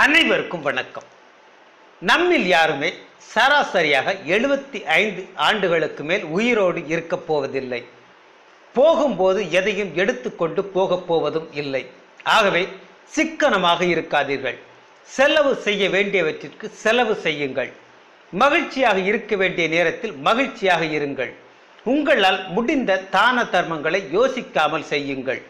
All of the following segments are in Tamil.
அனைவருக்கும் வணக்கம். நம்மில் யாருமே சராசரியாக எழுபத்தி ஐந்து ஆண்டுகளுக்கு மேல் உயிரோடு இருக்கப் போவதில்லை. போகும்போது எதையும் எடுத்துக்கொண்டு போகப் போவதும் இல்லை. ஆகவே சிக்கனமாக இருக்காதீர்கள். செலவு செய்ய வேண்டியவற்றிற்கு செலவு செய்யுங்கள். மகிழ்ச்சியாக இருக்க வேண்டிய நேரத்தில் மகிழ்ச்சியாக இருங்கள். உங்களால் முடிந்த தான தர்மங்களை யோசிக்காமல் செய்யுங்கள்.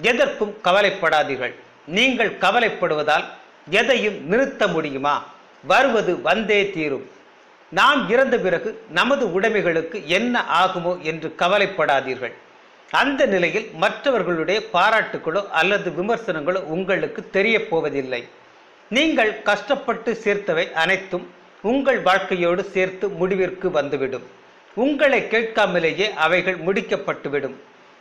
எதற்கும் கவலைப்படாதீர்கள். நீங்கள் கவலைப்படுவதால் எதையும் நிறுத்த முடியுமா? வருவது வந்தே தீரும். நாம் இறந்த பிறகு நமது உடைமைகளுக்கு என்ன ஆகுமோ என்று கவலைப்படாதீர்கள். அந்த நிலையில் மற்றவர்களுடைய பாராட்டுகளோ அல்லது விமர்சனங்களோ உங்களுக்கு தெரிய போவதில்லை. நீங்கள் கஷ்டப்பட்டு சேர்த்தவை அனைத்தும் உங்கள் வாழ்க்கையோடு சேர்த்து முடிவிற்கு வந்துவிடும். உங்களை கேட்காமலேயே அவைகள் முடிக்கப்பட்டுவிடும்.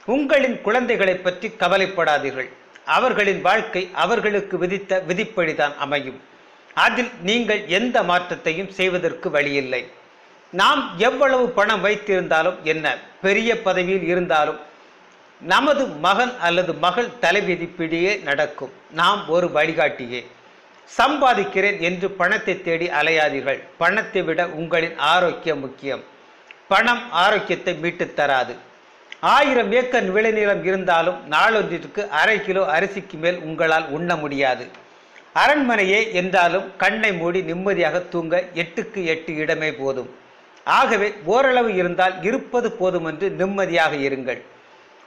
உங்களின் குழந்தைகளை பற்றி கவலைப்படாதீர்கள். அவர்களின் வாழ்க்கை அவர்களுக்கு விதித்த விதிப்படிதான் அமையும். அதில் நீங்கள் எந்த மாற்றத்தையும் செய்வதற்கு வழியில்லை. நாம் எவ்வளவு பணம் வைத்திருந்தாலும் என்ன பெரிய பதவியில் இருந்தாலும் நமது மகன் அல்லது மகள் தலைவிதிப்பிடியே நடக்கும். நாம் ஒரு வழிகாட்டியே. சம்பாதிக்கிறேன் என்று பணத்தை தேடி அலையாதீர்கள். பணத்தை விட உங்களின் ஆரோக்கியம் முக்கியம். பணம் ஆரோக்கியத்தை மீட்டுத் தராது. ஆயிரம் ஏக்கர் விளைநிலம் இருந்தாலும் நாளொன்றிற்கு அரை கிலோ அரிசிக்கு மேல் உங்களால் உண்ண முடியாது. அரண்மனையே என்றாலும் கண்ணை மூடி நிம்மதியாக தூங்க எட்டுக்கு எட்டு இடமே போதும். ஆகவே ஓரளவு இருந்தால் இருப்பது போதும் என்று நிம்மதியாக இருங்கள்.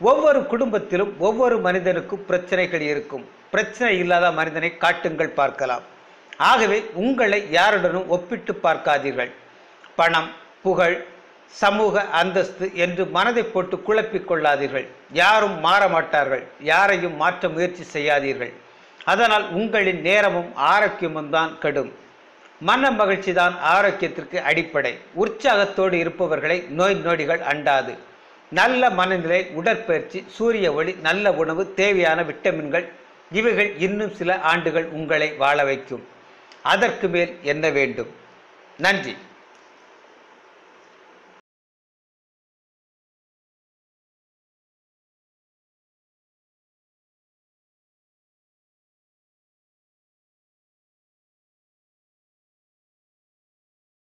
ஒவ்வொரு குடும்பத்திலும் ஒவ்வொரு மனிதனுக்கும் பிரச்சனைகள் இருக்கும். பிரச்சனை இல்லாத மனிதனை காட்டுங்கள் பார்க்கலாம். ஆகவே உங்களை யாருடனும் ஒப்பிட்டு பார்க்காதீர்கள். பணம் புகழ் சமூக அந்தஸ்து என்று மனதை போட்டு குழப்பிக் கொள்ளாதீர்கள். யாரும் மாற மாட்டார்கள். யாரையும் மாற்ற முயற்சி செய்யாதீர்கள். அதனால் உங்களின் நேரமும் ஆரோக்கியமும் தான் கெடும். மன மகிழ்ச்சி தான் ஆரோக்கியத்திற்கு அடிப்படை. உற்சாகத்தோடு இருப்பவர்களை நோய் நொடிகள் அண்டாது. நல்ல மனநிலை உடற்பயிற்சி சூரிய ஒளி நல்ல உணவு தேவையான விட்டமின்கள் இவைகள் இன்னும் சில ஆண்டுகள் உங்களை வாழ வைக்கும். அதற்கு மேல் என்ன வேண்டும்? நன்றி.